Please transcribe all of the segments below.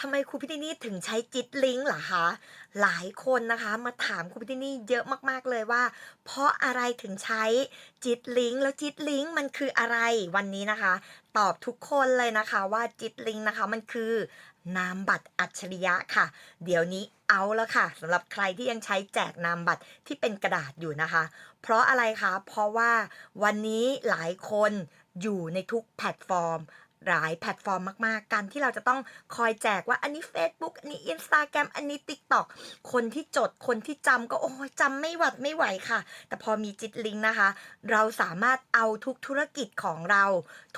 ทำไมครูพิตนี่ถึงใช้จิตลิงก์เหรอคะ หลายคนนะคะมาถามครูพิตนี่เยอะมากๆเลยว่า เพราะอะไรถึงใช้จิตลิงก์แล้วจิตลิงก์มันคืออะไรวันนี้นะคะ ตอบทุกคนเลยนะคะว่าจิตลิงก์นะคะมันคือนามบัตรอัจฉริยะค่ะ เดี๋ยวนี้เอาแล้วค่ะสำหรับใครที่ยังใช้แจกนามบัตรที่เป็นกระดาษอยู่นะคะ เพราะอะไรคะ เพราะว่าวันนี้หลายคนอยู่ในทุกแพลตฟอร์ม หลายแพลตฟอร์มมากๆ การที่เราจะต้องคอยแจกว่าอันนี้ Facebook อันนี้ Instagram อันนี้ TikTok คนที่จดคนที่จำก็โอ้ยจำไม่หวัดไม่ไหวค่ะ แต่พอมีจิตลิงนะคะ เราสามารถเอาทุกธุรกิจของเรา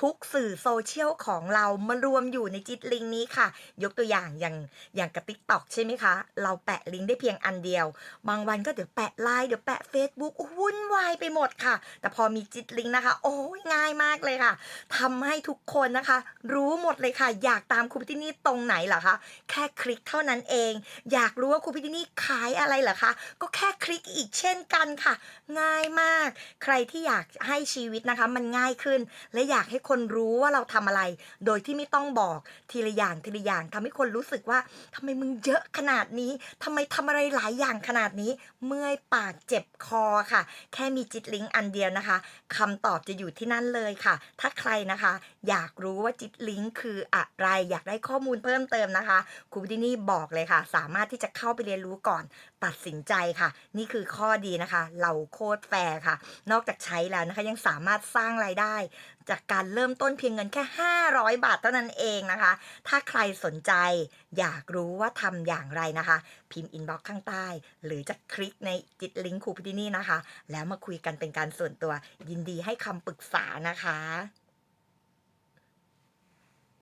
ทุกสื่อโซเชียลของเรามารวมอยู่ในจิตลิงนี้ค่ะ ยกตัวอย่างอย่างอย่างกับ TikTok ใช่ไหมคะ เราแปะลิงก์ได้เพียงอันเดียว บางวันก็เดี๋ยวแปะไลน์เดี๋ยวแปะ Facebook วุ่นวายไปหมดค่ะ แต่พอมีจิตลิงนะคะ โอ้ยง่ายมากเลยค่ะทำให้ทุกคนนะคะรู้หมดเลยค่ะ อยากตามครูพิตินี่ตรงไหนเหรอคะแค่คลิกเท่านั้นเอง อยากรู้ว่าครูพิตินี่ขายอะไรเหรอคะก็แค่คลิกอีกเช่นกันค่ะ ง่ายมาก ใครที่อยากให้ชีวิตนะคะ มันง่ายขึ้น และอยากให้คนรู้ว่าเราทำอะไร โดยที่ไม่ต้องบอกทีละอย่างทีละอย่างทำให้คนรู้สึกว่าทำไมมึงเยอะขนาดนี้ทำไมทำอะไรหลายอย่างขนาดนี้ เมื่อยปากเจ็บคอค่ะ แค่มีจิตลิงก์อันเดียวนะคะคำตอบจะอยู่ที่นั่นเลยค่ะ ถ้าใครนะคะ อยากรู้ว่าจิตลิงก์คืออะไร อยากได้ข้อมูลเพิ่มเติมนะคะครูพิตินี่บอกเลยค่ะ สามารถที่จะเข้าไปเรียนรู้ก่อนตัดสินใจค่ะ นี่คือข้อดีนะคะ เราโคตรแฟร์ค่ะ นอกจากใช้แล้วนะคะยังสามารถสร้างรายได้ จากการเริ่มต้นเพียงเงินแค่ 500 บาทเท่านั้นเองนะคะ ถ้าใครสนใจอยากรู้ว่าทำอย่างไรนะคะ พิมพ์อินบ็อกซ์ข้างใต้ หรือจะคลิกในจิตลิงก์ครูพิตินี่นะคะ แล้วมาคุยกันเป็นการส่วนตัว ยินดีให้คำปรึกษานะคะ